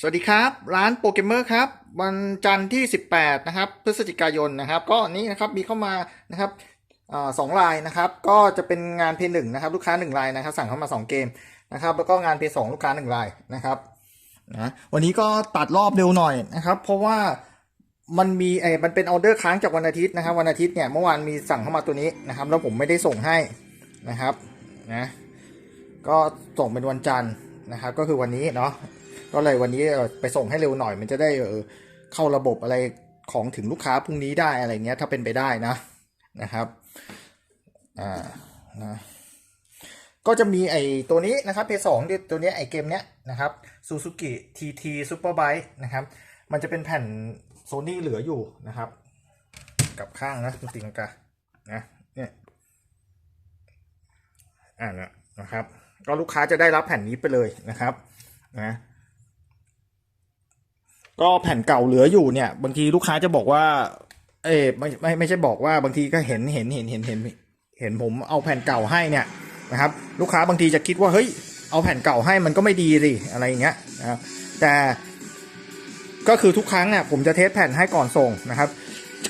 สวัสดีครับ ร้านโปรแกรมเมอร์ครับ วันจันทร์ที่ 18 นะครับ พฤศจิกายนนะครับ ก็นี้นะครับมีเข้ามานะครับอสองลายนะครับ ก็จะเป็นงานเพย์หนึ่งนะครับ ลูกค้าหนึ่งลายนะครับ สั่งเข้ามา 2 เกมนะครับ แล้วก็งานเพย์สองลูกค้าหนึ่งลายนะครับนะวันนี้ก็ตัดรอบเร็วหน่อยนะครับ เพราะว่ามันมีไอ้มันเป็นออเดอร์ค้างจากวันอาทิตย์นะครับ วันอาทิตย์เนี่ยเมื่อวานมีสั่งเข้ามาตัวนี้นะครับ แล้วผมไม่ได้ส่งให้นะครับนะก็ส่งเป็นวันจันทร์นะครับ ก็คือวันนี้เนาะ ก็เลยวันนี้ไปส่งให้เร็วหน่อยมันจะได้เออเข้าระบบอะไรของถึงลูกค้าพรุ่งนี้ได้อะไรเงี้ยถ้าเป็นไปได้นะนะครับอ่านะก็จะมีไอตัวนี้นะครับเพย์สองตัวนี้ไอเกมเนี้ยนะครับ Suzuki TT Superbike นะครับมันจะเป็นแผ่นโซนี่เหลืออยู่นะครับ กับข้างนะคุณติงกานะเนี่ยอ่านะนะครับ ก็ลูกค้าจะได้รับแผ่นนี้ไปเลยนะครับนะ ก็แผ่นเก่าเหลืออยู่เนี่ย บางทีลูกค้าจะบอกว่า เอ้ยไม่ไม่ไม่ใช่บอกว่าบางทีก็เห็นเห็นเห็นเห็นเห็นเห็นผมเอาแผ่นเก่าให้เนี่ยนะครับ ลูกค้าบางทีจะคิดว่าเฮ้ยเอาแผ่นเก่าให้มันก็ไม่ดีสิอะไรอย่างเงี้ยนะครับแต่ก็คือทุกครั้งเนี่ยผมจะเทสแผ่นให้ก่อนส่งนะครับ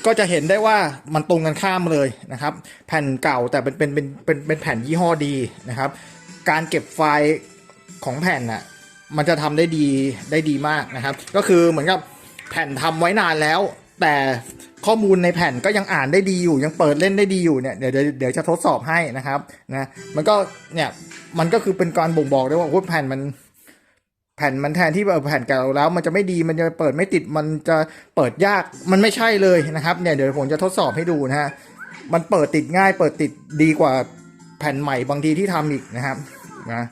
ก็จะเห็นได้ว่ามันตรงกันข้ามเลยนะครับ แผ่นเก่าแต่เป็นเป็นเป็นเป็นเป็นแผ่นยี่ห้อดีนะครับ การเก็บไฟล์ของแผ่นน่ะ มันจะทำได้ดีได้ดีมากนะครับ ก็คือเหมือนกับแผ่นทำไว้นานแล้ว แต่ข้อมูลในแผ่นก็ยังอ่านได้ดีอยู่ยังเปิดเล่นได้ดีอยู่เนี่ยเดี๋ยวเดี๋ยวจะทดสอบให้นะครับนะมันก็เนี่ยมันก็คือเป็นการบ่งบอกได้ว่าแผ่นมันแผ่นมันแทนที่แบบแผ่นเก่าแล้ว มันจะไม่ดีมันจะเปิดไม่ติดมันจะเปิดยากมันไม่ใช่เลยนะครับเนี่ยเดี๋ยวผมจะทดสอบให้ดูนะฮะมันเปิดติดง่าย เปิดติดดีกว่าแผ่นใหม่บางทีที่ทำอีกนะครับนะ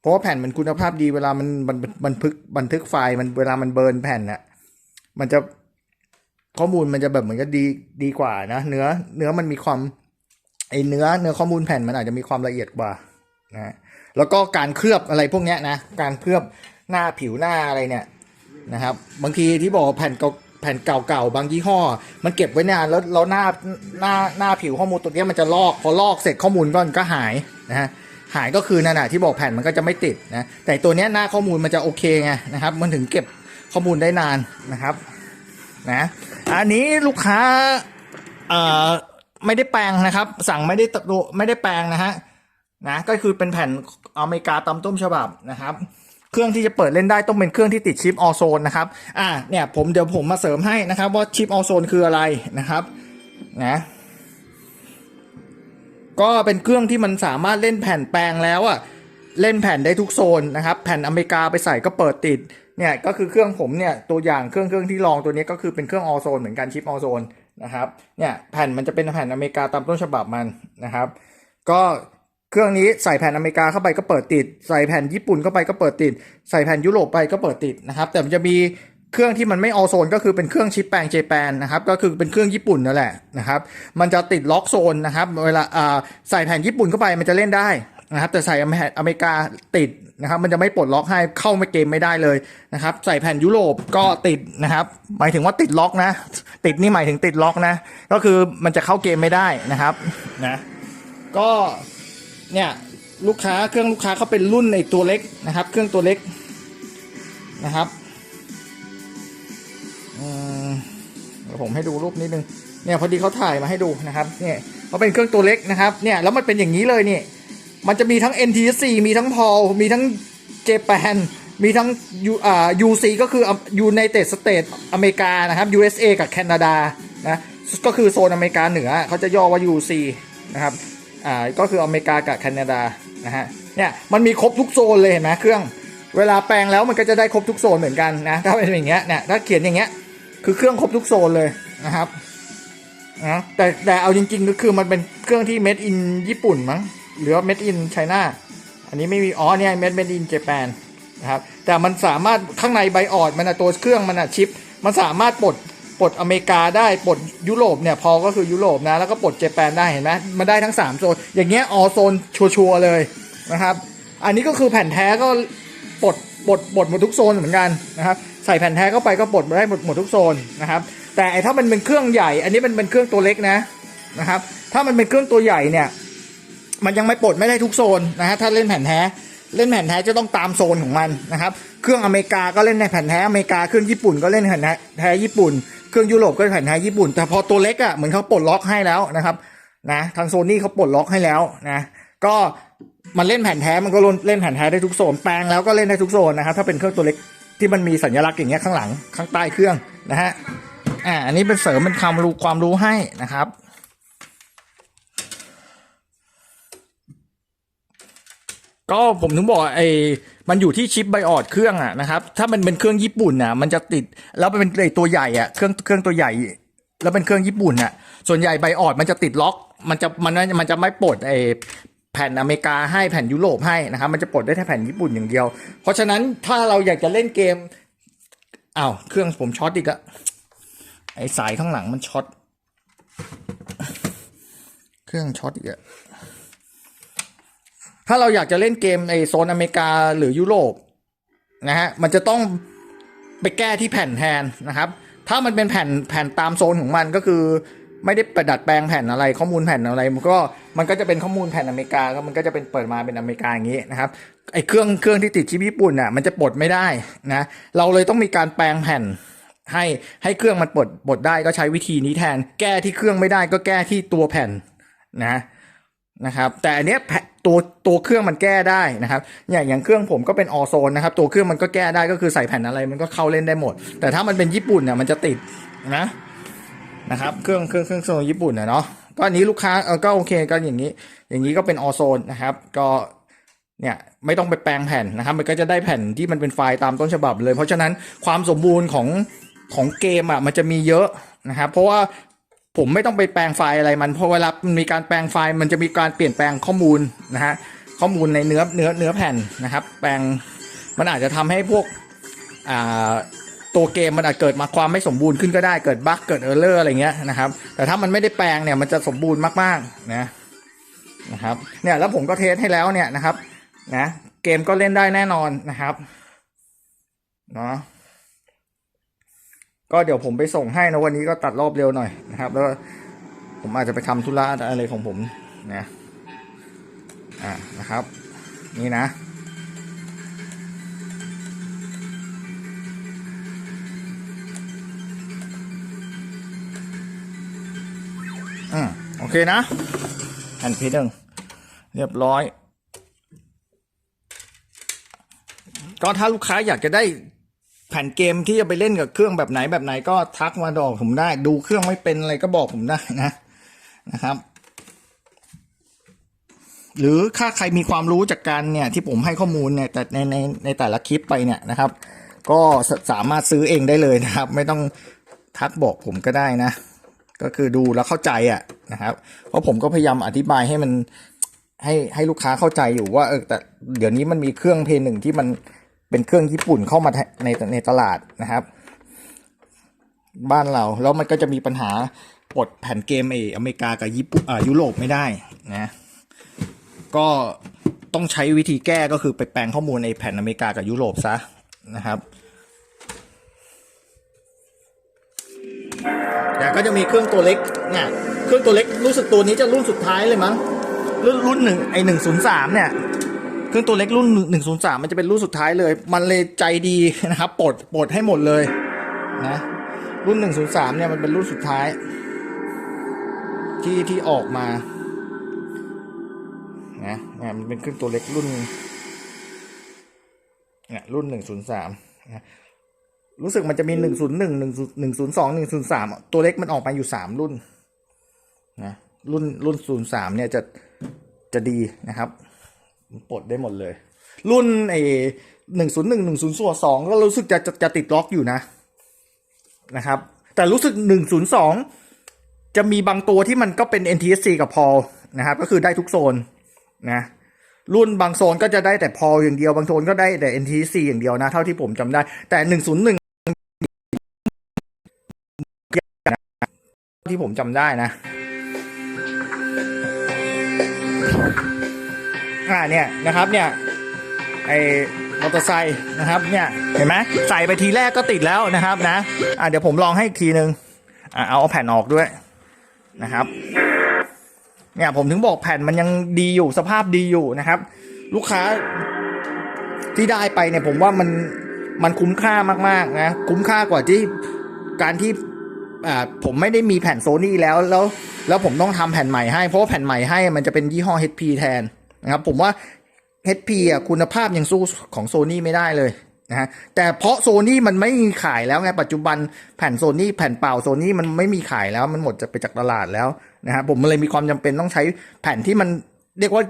เพราะว่าแผ่นมันคุณภาพดีเวลามันมันบันทึกบันทึกไฟล์มันเวลามันเบิร์นแผ่นน่ะมันจะข้อมูลมันจะแบบเหมือนกับดีดีกว่านะ เนื้อเนื้อมันมีความไอเนื้อเนื้อข้อมูลแผ่นมันอาจจะมีความละเอียดกว่านะแล้วก็การเคลือบอะไรพวกเนี้ยนะการเคลือบหน้าผิวหน้าอะไรเนี่ยนะครับ บางทีที่บอกแผ่นเก่าแผ่นเก่าๆบางยี่ห้อ มันเก็บไว้นานแล้วแล้วหน้าหน้าหน้าผิวข้อมูลตัวเนี้ยมันจะลอกพอลอกเสร็จข้อมูลก็ก็หายนะฮะ หายก็คือนั่นแหะที่บอกแผ่นมันก็จะไม่ติดนะแต่ตัวนี้หน้าข้อมูลมันจะโอเคไงนะครับ มันถึงเก็บข้อมูลได้นานนะครับนะอันนี้ลูกค้าเอ่อไม่ได้แปลงนะครับ สั่งไม่ได้ตะไม่ได้แปลงนะฮะนะก็คือเป็นแผ่นอเมริกาตำต้มฉบับนะครับ เครื่องที่จะเปิดเล่นได้ต้องเป็นเครื่องที่ติดชิปออโซนนะครับอ่าเนี่ยผมเดี๋ยวผมมาเสริมให้นะครับ ว่าชิปออโซนคืออะไรนะครับนะ ก็เป็นเครื่องที่มันสามารถเล่นแผ่นแปลงแล้วอะเล่นแผ่นได้ทุกโซนนะครับ แผ่นอเมริกาไปใส่ก็เปิดติดเนี่ยก็คือเครื่องผมเนี่ยตัวอย่างเครื่องเครื่องที่ลองตัวนี้ก็คือเป็นเครื่องออโซนเหมือนกันชิปออโซนนะครับเนี่ยแผ่นมันจะเป็นแผ่นอเมริกาตามต้นฉบับมันนะครับ ก็เครื่องนี้ใส่แผ่นอเมริกาเข้าไปก็เปิดติด ใส่แผ่นญี่ปุ่นเข้าไปก็เปิดติด ใส่แผ่นยุโรปไปก็เปิดติดนะครับ แต่มันจะมี เครื่องที่มันไม่ออโซนก็คือเป็นเครื่องชิปแปลงเจแปนนะครับก็คือเป็นเครื่องญี่ปุ่นนั่นแหละนะครับมันจะติดล็อกโซนนะครับเวลาใส่แผ่นญี่ปุ่นเข้าไปมันจะเล่นได้นะครับแต่ใส่แผ่นอเมริกาติดนะครับมันจะไม่ปลดล็อกให้เข้าม่เกมไม่ได้เลยนะครับใส่แผ่นยุโรปก็ติดนะครับหมายถึงว่าติดล็อกนะ ติดนี่หมายถึงติดล็อกนะ ก็คือมันจะเข้าเกมไม่ได้นะครับนะก็เนี่ยลูกค้าเครื่องลูกค้าเขาเป็นรุ่นในตัวเล็กนะครับ เครื่องตัวเล็กนะครับ เดี๋ยวผมให้ดูรูปนิดนึงเนี่ยพอดีเขาถ่ายมาให้ดูนะครับเนี่ยเขาเป็นเครื่องตัวเล็กนะครับเนี่ยแล้วมันเป็นอย่างนี้เลยนี่มันจะมีทั้ง NTSC มีทั้ง PAL มีทั้ง Japan มีทั้ง U อ่า UC ก็คือ United States อเมริกานะครับ USA กับแคนาดานะก็คือโซนอเมริกาเหนือเขาจะย่อว่า UC นะครับอ่าก็คืออเมริกากับแคนาดานะฮะเนี่ยมันมีครบทุกโซนเลยเห็นไหมเครื่อง เวลาแปลงแล้วมันก็จะได้ครบทุกโซนเหมือนกันนะถ้าเป็นอย่างเงี้ยเนี่ยถ้าเขียนอย่างเงี้ย คือเครื่องครบทุกโซนเลยนะครับนะแต่แต่เอาจริงๆก็คือมันเป็นเครื่องที่ made in ญี่ปุ่นมั้งหรือว่า made in China อันนี้ไม่มีอ๋อเนี่ย made made in Japan นะครับแต่มันสามารถข้างในไบออดมันอะตัวเครื่องมันอะชิป มันสามารถปลดปลดอเมริกาได้ปลดยุโรปเนี่ยพอก็คือยุโรปนะแล้วก็ปลดเจแปนได้เห็นไหมมันได้ทั้ง 3 โซน อย่างเงี้ยออโซนชัวร์ๆเลยนะครับ อันนี้ก็คือแผ่นแท้ก็ปลดปลดปลดหมดทุกโซนเหมือนกันนะครับ ส่แผ่นแท้เข้าไปก็ปลดได้หมดหมดทุกโซนนะครับ แต่ไอ้ถ้ามันเป็นเครื่องใหญ่ อันนี้มันเป็นเครื่องตัวเล็กนะนะครับ ถ้ามันเป็นเครื่องตัวใหญ่เนี่ย มันยังไม่ปลดไม่ได้ทุกโซนนะฮะถ้าเล่นแผ่นแท้เล่นแผ่นแท้จะต้องตามโซนของมันนะครับ เครื่องอเมริกาก็เล่นในแผ่นแท้อเมริกา เครื่องญี่ปุ่นก็เล่นแผ่นแท้ญี่ปุ่น เครื่องยุโรปก็แผ่นแท้ญี่ปุ่น แต่พอตัวเล็กอะเหมือนเขาปลดล็อกให้แล้วนะครับนะทางโซนี่เขาปลดล็อกให้แล้วนะก็มันเล่นแผ่นแท้มันก็เล่นแผ่นแท้ได้ทุกโซนแปลงแล้วก็เล่นได้ทุกโซนนะครับถ้าเป็นเครื่องตัวเล็ก ที่มันมีสัญลักษณ์อย่างเงี้ยข้างหลังข้างใต้เครื่องนะฮะอ่าอันนี้เป็นเสริมเป็นความรู้ความรู้ให้นะครับ ก็ผมถึงบอกไอ้มันอยู่ที่ชิปไบออดเครื่องอะนะครับ ถ้ามันเป็นเครื่องญี่ปุ่นน่ะ มันจะติดแล้วเป็นไอ้ตัวใหญ่อะเครื่องเครื่องตัวใหญ่ แล้วเป็นเครื่องญี่ปุ่นน่ะ ส่วนใหญ่ไบออดมันจะติดล็อก มันจะมันมันจะไม่ปลดไอ้ แผ่นอเมริกาให้แผ่นยุโรปให้นะครับ มันจะปลดได้แค่แผ่นญี่ปุ่นอย่างเดียว เพราะฉะนั้นถ้าเราอยากจะเล่นเกมอ้าวเครื่องผมช็อตอีกอะไอ้สายข้างหลังมันช็อตเครื่องช็อตอีกอะถ้าเราอยากจะเล่นเกมในโซนอเมริกาหรือยุโรปนะฮะมันจะต้องไปแก้ที่แผ่นแทนนะครับ ถ้ามันเป็นแผ่นแผ่นตามโซนของมันก็คือ ไม่ได้ประดัดแปลงแผ่นอะไรข้อมูลแผ่นอะไร มันก็มันก็จะเป็นข้อมูลแผ่นอเมริกาก็มันก็จะเป็นเปิดมาเป็นอเมริกาอย่างนี้นะครับไอ้เครื่องเครื่องที่ติดชิปญี่ปุ่นน่ะมันจะปลดไม่ได้นะเราเลยต้องมีการแปลงแผ่นให้ให้เครื่องมันปลดปลดได้ก็ใช้วิธีนี้แทน แก้ที่เครื่องไม่ได้ก็แก้ที่ตัวแผ่นนะนะครับแต่อันเนี้ยตัวตัวเครื่องมันแก้ได้นะครับอย่างอย่างเครื่องผมก็เป็นออโซนนะครับตัวเครื่องมันก็แก้ได้ก็คือใส่แผ่นอะไรมันก็เข้าเล่นได้หมด แต่ถ้ามันเป็นญี่ปุ่นเนี่ยมันจะติดนะ นะครับเครื่องเครื่องเครื่องโซนญี่ปุ่นนะเนาะก็อันนี้ลูกค้าเออก็โอเคก็อย่างนี้ อย่างนี้ก็เป็นออโซนนะครับ ก็เนี่ยไม่ต้องไปแปลงแผ่นนะครับ มันก็จะได้แผ่นที่มันเป็นไฟล์ตามต้นฉบับเลย เพราะฉะนั้นความสมบูรณ์ของของเกมอะมันจะมีเยอะนะครับ เพราะว่าผมไม่ต้องไปแปลงไฟล์อะไรมันเพราะเวลามันมีการแปลงไฟล์มันจะมีการเปลี่ยนแปลงข้อมูลนะฮะข้อมูลในเนื้อเนื้อเนื้อแผ่นนะครับ แปลงมันอาจจะทำให้พวกอ่า ตัวเกมมันอาจเกิดมาความไม่สมบูรณ์ขึ้นก็ได้เกิดบั๊กเกิดเออร์เลอร์อะไรเงี้ยนะครับ แต่ถ้ามันไม่ได้แปลงเนี่ยมันจะสมบูรณ์มากๆนะนะครับเนี่ยแล้วผมก็เทสให้แล้วเนี่ยนะครับนะเกมก็เล่นได้แน่นอนนะครับเนาะก็เดี๋ยวผมไปส่งให้นะวันนี้ก็ตัดรอบเร็วหน่อยนะครับ แล้วผมอาจจะไปทำธุระอะไรของผมนะอ่านะครับ นี่นะ อืมโอเคนะแผ่นพชรหนึ่งเรียบร้อย ก็ถ้าลูกค้าอยากจะได้แผ่นเกมที่จะไปเล่นกับเครื่องแบบไหนแบบไหนก็ทักมาบอกผมได้ ดูเครื่องไม่เป็นอะไรก็บอกผมได้นะนะครับ หรือถ้าใครมีความรู้จากการเนี่ยที่ผมให้ข้อมูลเนี่ยแต่ในในในแต่ละคลิปไปเนี่ยนะครับ ก็สามารถซื้อเองได้เลยนะครับ ไม่ต้องทักบอกผมก็ได้นะ ก็คือดูแล้วเข้าใจอะนะครับ เพราะผมก็พยายามอธิบายให้มันให้ให้ลูกค้าเข้าใจอยู่ว่าเออแต่เดี๋ยวนี้มันมีเครื่องเพย์หนึ่งที่มันเป็นเครื่องญี่ปุ่นเข้ามาในในตลาดนะครับ บ้านเราแล้วมันก็จะมีปัญหาปลดแผ่นเกมเออเมริกากับญี่ปุ่นอ่ายุโรปไม่ได้นะก็ต้องใช้วิธีแก้ก็คือไปแปลงข้อมูลในแผ่นอเมริกากับยุโรปซะนะครับ แต่ก็จะมีเครื่องตัวเล็กเนี่ยเครื่องตัวเล็กรู้สึกตัวนี้จะรุ่นสุดท้ายเลยมั้งรุ่นรุ่นหนึ่งไอหนึ่งศูนย์สามเนี่ยเครื่องตัวเล็กรุ่นหนึ่งศูนย์สามมันจะเป็นรุ่นสุดท้ายเลย มันเลยใจดีนะครับปลดปลดให้หมดเลยนะรุ่นหนึ่งศูนย์สามเนี่ยมันเป็นรุ่นสุดท้าย ที่ที่ออกมานะเนี่ยมันเป็นเครื่องตัวเล็กรุ่นเนี่ยรุ่นหนึ่งศูนย์สามนะ รู้สึกมันจะมีหนึ่งศูนย์หนึ่งหนึ่งศูนย์หนึ่งศูนย์สองหนึ่งศูนย์สามตัวเล็กมันออกมาอยู่สามรุ่นนะรุ่นรุ่นศูนย์สามเนี่ยจะจะดีนะครับปลดได้หมดเลย รุ่นไอหนึ่งศูนย์หนึ่งหนึ่งศูนย์ส่วนสองก็รู้สึกจะจะจะติดล็อกอยู่นะนะครับ แต่รู้สึกหนึ่งศูนย์สองจะมีบางตัวที่มันก็เป็น NTSC กับพอนะครับ ก็คือได้ทุกโซนนะรุ่นบางโซนก็จะได้แต่พออย่างเดียวบางโซนก็ได้แต่ ntsc อย่างเดียวนะ เท่าที่ผมจำได้แต่หนึ่งศูนย์หน ที่ผมจำได้นะ อ่าเนี่ยนะครับเนี่ยไอมอเตอร์ไซค์นะครับเนี่ยเห็นไหมใส่ไปทีแรกก็ติดแล้วนะครับนะอ่าเดี๋ยวผมลองให้อีกทีนึงอ่าเอาเอาแผ่นออกด้วยนะครับ เนี่ยผมถึงบอกแผ่นมันยังดีอยู่สภาพดีอยู่นะครับ ลูกค้าที่ได้ไปเนี่ยผมว่ามันมันคุ้มค่ามากๆนะคุ้มค่ากว่าที่การที่ อ่าผมไม่ได้มีแผ่นโซนี่แล้วแล้ว แล้วผมต้องทำแผ่นใหม่ให้ เพราะว่าแผ่นใหม่ให้มันจะเป็นยี่ห้อ HP แทนนะครับผมว่า HP อะคุณภาพยังสู้ของโซนี่ไม่ได้เลยนะฮะแต่เพราะโซนี่มันไม่มีขายแล้วไงปัจจุบันแผ่นโซนี่แผ่นเปล่าโซนี่มันไม่มีขายแล้วมันหมดจะไปจากตลาดแล้วนะฮะผมเลยมีความจำเป็นต้องใช้แผ่นที่มันเรียกว่า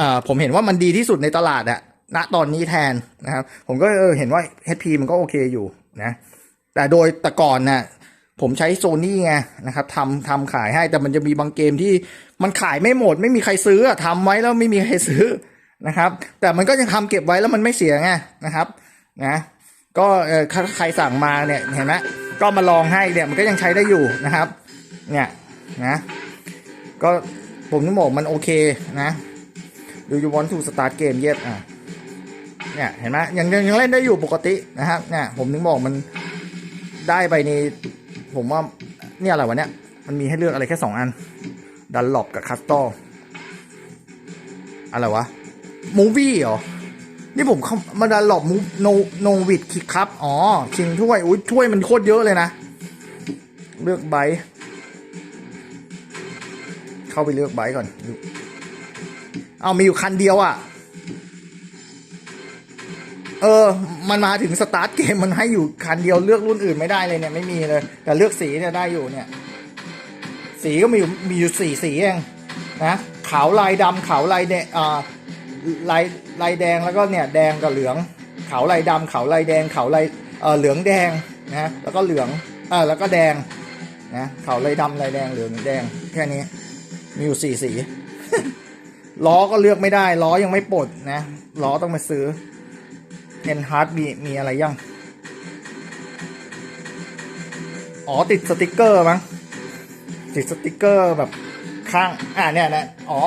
อ่าผมเห็นว่ามันดีที่สุดในตลาดอะณตอนนี้แทนนะครับผมก็เออเห็นว่า HP มันก็โอเคอยู่นะแต่โดยแต่ก่อนน่ะ ผมใช้โซนี่ไงนะครับทำทำขายให้แต่มันจะมีบางเกมที่มันขายไม่หมด ไม่มีใครซื้อทำไว้แล้วไม่มีใครซื้อนะครับ แต่มันก็ยังทำเก็บไว้แล้วมันไม่เสียไงนะครับนะก็เออใครสั่งมาเนี่ยเห็นไหมก็มาลองให้เนี่ยมันก็ยังใช้ได้อยู่นะครับ เนี่ยนะก็ผมนึกบอกมันโอเคนะดูยูวอนทูสตาร์ทเกมเย็ดอะเนี่ยเห็นไหมยังยังยังเล่นได้อยู่ปกตินะครับเนี่ยผมนึกบอกมันได้ไปใน ผมว่าเนี่ยอะไรวะเนี่ย มันมีให้เลือกอะไรแค่สองอัน ดันหลบกับคัสตอร์อะไรวะ มูวี่เหรอ นี่ผมเขามาดันหลอกมูโนโนวิดคิกครับ อ๋อ ชิงถ้วย อุ้ยถ้วยมันโคตรเยอะเลยนะ เลือกไบเข้าไปเลือกไบก่อนดูเอามีอยู่คันเดียวอะ่ะ เออ มันมาถึงสตาร์ทเกมมันให้อยู่คันเดียวเลือกรุ่นอื่นไม่ได้เลยเนี่ยไม่มีเลย แต่เลือกสีเนี่ยได้อยู่เนี่ย สีก็มีอยู่มีอยู่สี่สีเองนะขาวลายดำขาวลายแดงอ่าลายลายแดงแล้วก็เนี่ยแดงกับเหลืองขาวลายดำขาวลายแดงขาวลายเออเหลืองแดงนะแล้วก็เหลืองเออแล้วก็แดงนะขาวลายดำลายแดงเหลืองแดงแค่นี้มีอยู่สี่สีล้อก็เลือกไม่ได้ล้อยังไม่ปลดนะล้อต้องมาซื้อ เอ็นฮาร์ดมีมีอะไรยัง อ๋อติดสติกเกอร์มั้ง ติดสติกเกอร์แบบข้าง อ่าเนี่ยนะอ๋อ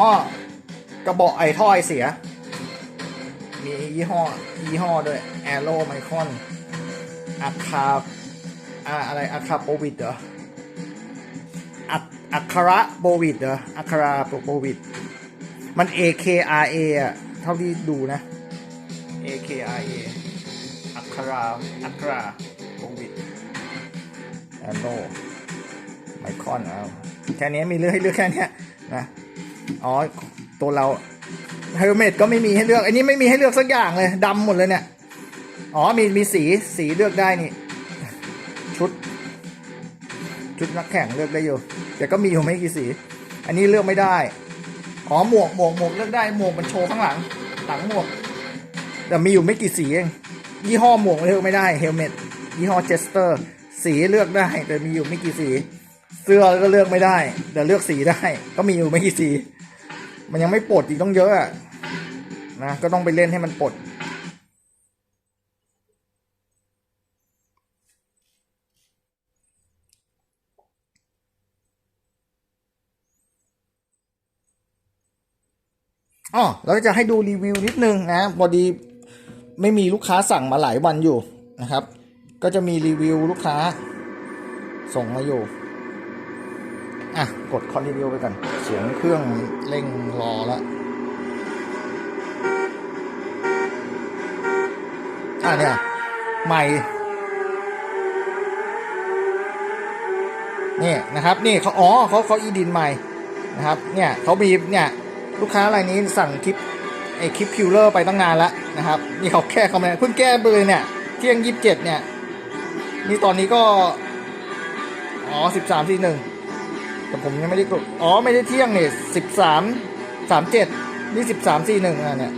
กระบอกไอท่อไอเสีย มียี่ห้อ ยี่ห้อด้วยแอโรไมคอนอาคาอ่าอะไรอาคาโปวิดเหรออัคาระโบวิดเหรออัคาราโบวิดมัน AKRA อะ เท่าที่ดูนะ AKRA อัคราอัคราโบวิดแอโรไมคอนเอาแค่นี้มีเลือกให้เลือกแค่เนี้ยนะอ๋อ ตัวเราเฮลเมตก็ไม่มีให้เลือก อันนี้ไม่มีให้เลือกสักอย่างเลยดำหมดเลยเนี่ย อ๋อมีมีสีสีเลือกได้นี่ ชุด ชุดนักแข่งเลือกได้อยู่ แต่ก็มีอยู่ไม่กี่สี อันนี้เลือกไม่ได้ อ๋อหมวกหมวกหมวกเลือกได้หมวกมันโชว์ข้างหลัง หลังหมวก แต่มีอยู่ไม่กี่สีเองยี่ห้อหมวกเลือกไม่ได้เฮลเมตยี่ห้อเจสเตอร์สีเลือกได้ แต่มีอยู่ไม่กี่สี เสื้อก็เลือกไม่ได้ แต่เลือกสีได้ ก็มีอยู่ไม่กี่สี มันยังไม่ปลดอีกต้องเยอะนะก็ต้องไปเล่นให้มันปลดอ๋อแล้วจะให้ดูรีวิวนิดนึงนะพอดี ไม่มีลูกค้าสั่งมาหลายวันอยู่นะครับ ก็จะมีรีวิวลูกค้า ส่งมาอยู่ อะ กดคอนรีวิวไปกัน เสียงเครื่องเร่งรอแล้วอะเนี่ยใหม่นี่นะครับนี่เขาอ๋อเขาเขาอีดินใหม่นะครับเนี่ยเขามีเนี่ยลูกค้ารายนี้สั่งคลิป ไอคลิปคิวเลอร์ไปตั้งนานแล้วนะครับ นี่เขาแค่คอมเมนต์เพิ่งแก้ไปเลยเนี่ย เที่ยงยี่สิบเจ็ดเนี่ย นี่ตอนนี้ก็ อ๋อสิบสามสี่หนึ่งแต่ผมยังไม่ได้กดอ๋อไม่ได้เที่ยงเนี่ยสิบสามสามเจ็ดนี่สิบสามสี่หนึ่งอะเนี่ย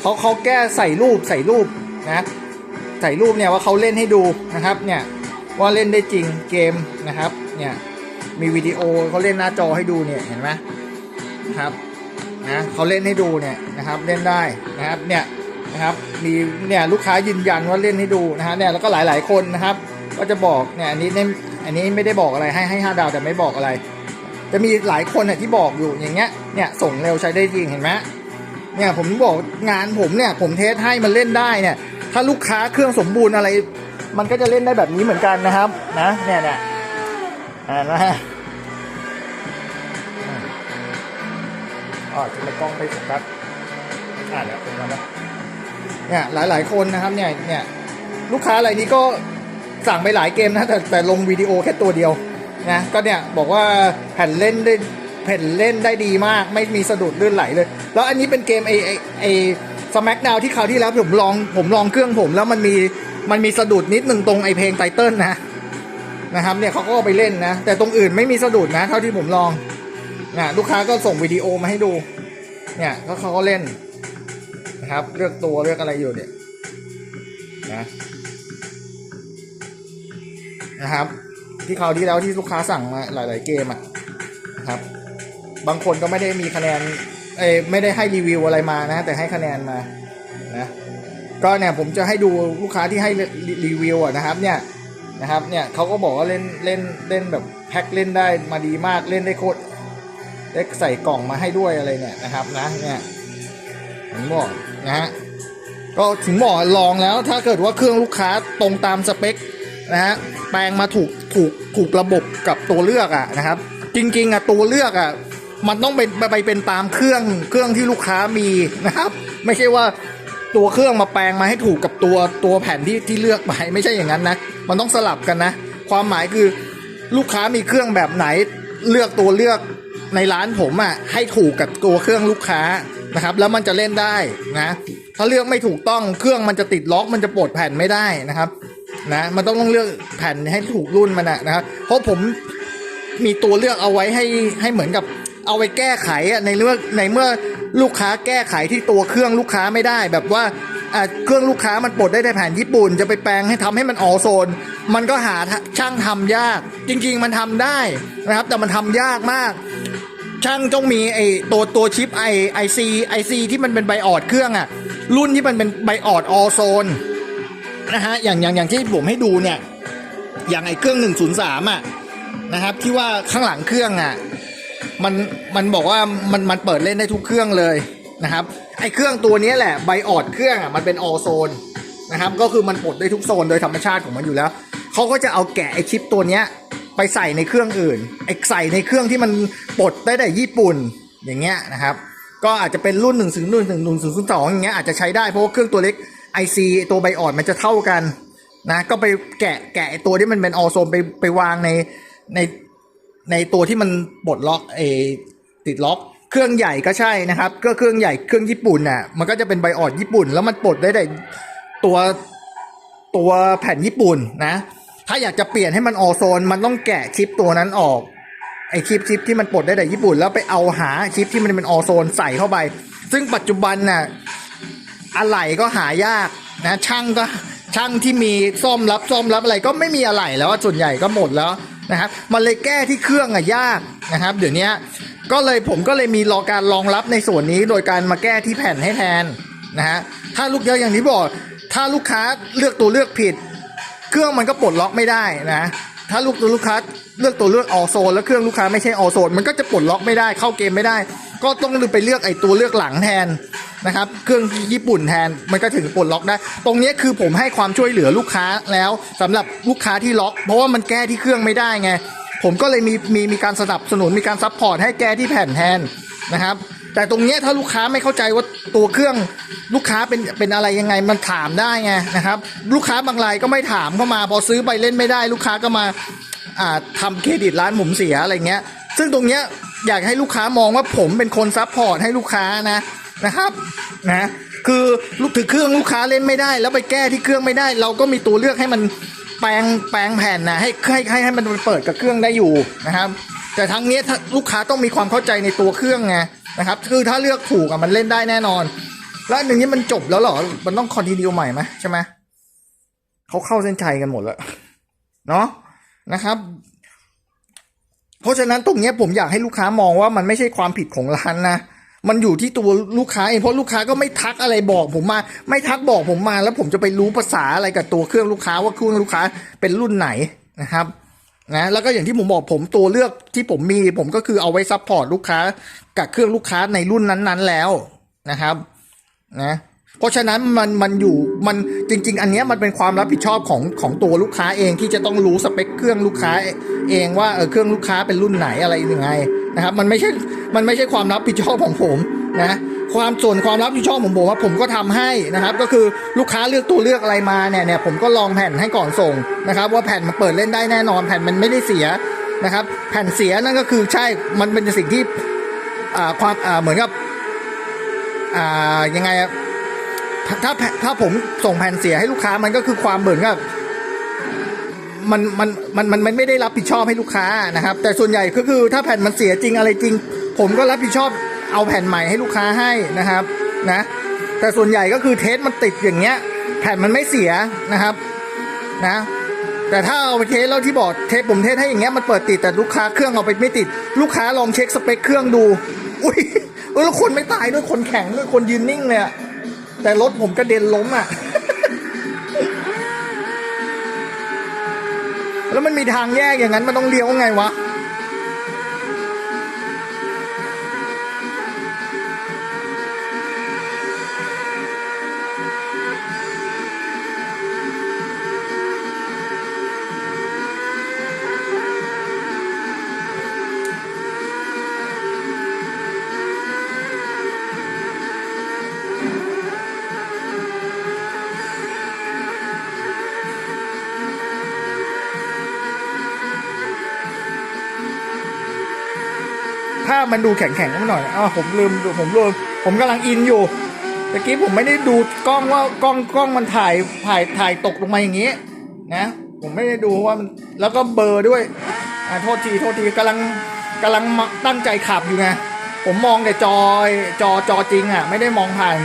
เขาเขาแก้ใส่รูปใส่รูปนะ ใส่รูปเนี่ยว่าเขาเล่นให้ดูนะครับ เนี่ยว่าเล่นได้จริงเกมนะครับ เนี่ยมีวิดีโอเขาเล่นหน้าจอให้ดูเนี่ยเห็นไหมครับ นะเขาเล่นให้ดูเนี่ยนะครับเล่นได้นะครับเนี่ยนะครับมีเนี่ยลูกค้ายืนยันว่าเล่นให้ดูนะฮะเนี่ยแล้วก็หลาย ๆคนนะครับ ก็จะบอกเนี่ยอันนี้เนี่ยอันนี้ไม่ได้บอกอะไรให้ให้ห้าดาวแต่ไม่บอกอะไร จะมีหลายคนเนี่ยที่บอกอยู่อย่างเงี้ยเนี่ยส่งเร็วใช้ได้จริงเห็นไหมเนี่ยผมบอกงานผมเนี่ยผมเทสให้มันเล่นได้เนี่ย ถ้าลูกค้าเครื่องสมบูรณ์อะไร มันก็จะเล่นได้แบบนี้เหมือนกันนะครับ นะเนี่ยเนี่ยอ่านะ อ๋อจะกล้องไปโฟกัสอ่าเดี๋ยวผมมาแล้วเนี่ยหลาย ๆ คนนะครับเนี่ยเนี่ยลูกค้ารายนี้ก็สั่งไปหลายเกมนะแต่แต่ลงวิดีโอแค่ตัวเดียวนะก็เนี่ยบอกว่าแผ่นเล่นได้แผ่นเล่นได้ดีมาก ไม่มีสะดุดลื่นไหลเลย แล้วอันนี้เป็นเกมไอไอไอสมักดาวที่คราวที่แล้วผมลองผมลองเครื่องผมแล้วมันมีมันมีสะดุดนิดหนึ่งตรงไอเพลงไตเติลนะนะครับเนี่ยเขาก็ไปเล่นนะ แต่ตรงอื่นไม่มีสะดุดนะ เท่าที่ผมลอง นะลูกค้าก็ส่งวิดีโอมาให้ดู เนี่ยก็เขาก็เล่นนะครับ เลือกตัวเลือกอะไรอยู่เนี่ยนะนะครับ ที่คราวที่แล้วที่ลูกค้าสั่งมาหลาย ๆ เกมอะนะครับ บางคนก็ไม่ได้มีคะแนนเอไม่ได้ให้รีวิวอะไรมานะ แต่ให้คะแนนมานะก็เนี่ยผมจะให้ดูลูกค้าที่ให้รีรีวิวอะนะครับ เนี่ยนะครับ เนี่ยเขาก็บอกว่าเล่นเล่นเล่นแบบแพ็คเล่นได้มาดีมากเล่นได้โคตร ได้ใส่กล่องมาให้ด้วยอะไรเนี่ยนะครับนะเนี่ยผมบอกนะฮะก็ถึงบอกลองแล้วถ้าเกิดว่าเครื่องลูกค้าตรงตามสเปคนะฮะแปลงมาถูกถูกถูกระบบกับตัวเลือกอะนะครับ จริงๆอะตัวเลือกอะมันต้องเป็นไปเป็นตามเครื่องเครื่องที่ลูกค้ามีนะครับ ไม่ใช่ว่าตัวเครื่องมาแปลงมาให้ถูกกับตัวตัวแผ่นที่ที่เลือกไปไม่ใช่อย่างนั้นนะ มันต้องสลับกันนะ ความหมายคือลูกค้ามีเครื่องแบบไหนเลือกตัวเลือก ในร้านผมอะให้ถูกกับตัวเครื่องลูกค้านะครับ แล้วมันจะเล่นได้นะ ถ้าเลือกไม่ถูกต้องเครื่องมันจะติดล็อกมันจะปลดแผ่นไม่ได้นะครับนะมันต้องต้องเลือกแผ่นให้ถูกรุ่นมันนะนะครับเพราะผมมีตัวเลือกเอาไว้ให้ให้เหมือนกับเอาไว้แก้ไขอะในเมื่อในเมื่อลูกค้าแก้ไขที่ตัวเครื่องลูกค้าไม่ได้ แบบว่าเครื่องลูกค้ามันปลดได้ในแผ่นญี่ปุ่น จะไปแปลงให้ทำให้มันออโซน มันก็หาช่างทำยาก จริง ๆ มันทำได้นะครับ แต่มันทำยากมาก ช่างต้องมีไอตัวตัวชิปไอไอซีไอซีที่มันเป็นไบออดเครื่องอะรุ่นที่มันเป็นไบออดออโซนนะฮะอย่างอย่างอย่างที่ผมให้ดูเนี่ยอย่างไอเครื่อง 103อะนะครับที่ว่าข้างหลังเครื่องอะมันมันบอกว่ามันมันเปิดเล่นได้ทุกเครื่องเลยนะครับไอเครื่องตัวนี้แหละไบออดเครื่องอะมันเป็นออโซนนะครับก็คือมันปลดได้ทุกโซนโดยธรรมชาติของมันอยู่แล้วเขาก็จะเอาแกะไอชิปตัวเนี้ย ไปใส่ในเครื่องอื่นไอ้ใส่ในเครื่องที่มันปลดได้แต่ญี่ปุ่นอย่างเงี้ยนะครับ ก็อาจจะเป็นรุ่น1นึ่งถึงรุ่นหนึ่งหนึ่งถึงสองอย่างเงี้ยอาจจะใช้ได้เพราะว่าเครื่องตัวเล็ก IC ตัวไบออดมันจะเท่ากันนะก็ไปแกะแกะตัวที่มันเป็นออโซนไปไปวางในในในตัวที่มันปลดล็อกเออติดล็อกเครื่องใหญ่ก็ใช่นะครับก็เครื่องใหญ่เครื่องญี่ปุ่นน่ะมันก็จะเป็นไบออดญี่ปุ่น แล้วมันปลดได้แต่ตัวตัวแผ่นญี่ปุ่นนะ ถ้าอยากจะเปลี่ยนให้มันออโซน มันต้องแกะชิปตัวนั้นออกไอชิปชิปที่มันปลดได้แต่ญี่ปุ่น แล้วไปเอาหาชิปที่มันเป็นออโซนใส่เข้าไป ซึ่งปัจจุบันน่ะอะไหล่ก็หายากนะช่างก็ช่างที่มีซ่อมรับซ่อมรับอะไรก็ไม่มีอะไหล่แล้วส่วนใหญ่ก็หมดแล้วนะครับมันเลยแก้ที่เครื่องอะยากนะครับ เดี๋ยวนี้ก็เลยผมก็เลยมีรอการรองรับในส่วนนี้โดยการมาแก้ที่แผ่นให้แทนนะฮะถ้าลูกเยอะอย่างที่บอก ถ้าลูกค้าเลือกตัวเลือกผิด เครื่องมันก็ปลดล็อกไม่ได้นะ ถ้าลูกตัวลูกค้าเลือกตัวเลือกออโซนแล้วเครื่องลูกค้าไม่ใช่ออโซนมันก็จะปลดล็อกไม่ได้เข้าเกมไม่ได้ ก็ต้องไปเลือกไอ้ตัวเลือกหลังแทนนะครับ เครื่องญี่ปุ่นแทนมันก็ถึงปลดล็อกได้ ตรงนี้คือผมให้ความช่วยเหลือลูกค้าแล้วสำหรับลูกค้าที่ล็อก เพราะว่ามันแก้ที่เครื่องไม่ได้ไงผมก็เลยมีมีมีการสนับสนุนมีการซัพพอร์ตให้แก้ที่แผ่นแทนนะครับ แต่ตรงเนี้ยถ้าลูกค้าไม่เข้าใจว่าตัวเครื่องลูกค้าเป็นเป็นอะไรยังไงมันถามได้ไงนะครับ ลูกค้าบางรายก็ไม่ถามเข้ามา พอซื้อไปเล่นไม่ได้ ลูกค้าก็มาอ่าทำเครดิตร้านผมเสียอะไรเงี้ย ซึ่งตรงเนี้ยอยากให้ลูกค้ามองว่าผมเป็นคนซัพพอร์ตให้ลูกค้านะนะครับนะคือลูกถือเครื่องลูกค้าเล่นไม่ได้ แล้วไปแก้ที่เครื่องไม่ได้ เราก็มีตัวเลือกให้มันแปลงแปลงแผ่นนะให้ให้ให้ให้มันเปิดกับเครื่องได้อยู่นะครับ แต่ทั้งเนี้ยถ้าลูกค้าต้องมีความเข้าใจในตัวเครื่องไง นะครับ คือถ้าเลือกถูกอะมันเล่นได้แน่นอน แล้วอันหนึ่งนี้มันจบแล้วเหรอ มันต้องคอนติเนียใหม่ไหมใช่ไหมเขาเข้าเส้นชัยกันหมดแล้วเนาะนะครับ เพราะฉะนั้นตรงนี้ผมอยากให้ลูกค้ามองว่ามันไม่ใช่ความผิดของร้านนะมันอยู่ที่ตัวลูกค้าเองเพราะลูกค้าก็ไม่ทักอะไรบอกผมมา ไม่ทักบอกผมมา แล้วผมจะไปรู้ภาษาอะไรกับตัวเครื่องลูกค้าว่าเครื่องลูกค้าเป็นรุ่นไหนนะครับ นะแล้วก็อย่างที่ผมบอกผมตัวเลือกที่ผมมี ผมก็คือเอาไว้ซัพพอร์ตลูกค้ากับเครื่องลูกค้าในรุ่นนั้นๆแล้วนะครับนะเพราะฉะนั้นมันมันอยู่มันจริง ๆ อันเนี้ยมันเป็นความรับผิดชอบของของตัวลูกค้าเองที่จะต้องรู้สเปคเครื่องลูกค้าเองว่าเออเครื่องลูกค้าเป็นรุ่นไหนอะไรยังไงนะครับมันไม่ใช่มันไม่ใช่ความรับผิดชอบของผมนะ ความส่วนความรับผิดชอบของผมว่าผมก็ทำให้นะครับ ก็คือลูกค้าเลือกตัวเลือกอะไรมาเนี่ยเนี่ยผมก็ลองแผ่นให้ก่อนส่งนะครับ ว่าแผ่นมันเปิดเล่นได้แน่นอน แผ่นมันไม่ได้เสียนะครับ แผ่นเสียนั่นก็คือใช่มันเป็นสิ่งที่อ่าความอ่าเหมือนกับอ่ายังไงถ้าถ้าแผ่ถ้าผมส่งแผ่นเสียให้ลูกค้ามันก็คือความเหมือนกับมันมันมันมันมันไม่ได้รับผิดชอบให้ลูกค้านะครับ แต่ส่วนใหญ่ก็คือถ้าแผ่นมันเสียจริงอะไรจริง ผมก็รับผิดชอบ เอาแผ่นใหม่ให้ลูกค้าให้นะครับนะแต่ส่วนใหญ่ก็คือเทสมันติดอย่างเงี้ย แผ่นมันไม่เสียนะครับนะแต่ถ้าเอาไปเทสแล้วที่บอกเทสผมเทสให้อย่างเงี้ยมันเปิดติดแต่ลูกค้าเครื่องเอาไปไม่ติด ลูกค้าลองเช็คสเปคเครื่องดู อุ้ยเออแล้วคนไม่ตายด้วยคนแข็งด้วยคนยืนนิ่งเลยอะแต่รถผมกระเด็นล้มอะแล้วมันมีทางแยกอย่างนั้นมันต้องเลี้ยวไงวะ ถ้ามันดูแข็งๆนิดหน่อยอ้าวผมลืมผมลืมผมกำลังอินอยู่ตะกี้ผมไม่ได้ดูกล้องว่ากล้องกล้องมันถ่ายถ่ายถ่ายตกลงมาอย่างนี้นะผมไม่ได้ดูว่ามันแล้วก็เบอร์ด้วยอ่าโทษทีโทษทีกำลังกำลังตั้งใจขับอยู่ไงผมมองแต่จอจอจอจริงอะ ไม่ได้มองผ่าน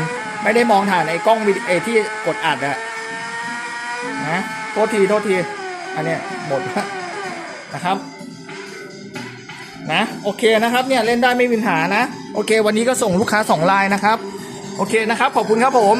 ไม่ได้มองผ่านไอ้กล้องวิดีไอ้ที่กดอัดอะนะโทษทีโทษทีอันเนี้ยหมดนะครับ นะโอเคนะครับเนี่ยเล่นได้ไม่มีปัญหานะ โอเค วันนี้ก็ส่งลูกค้าสองลายนะครับ โอเคนะครับ ขอบคุณครับผม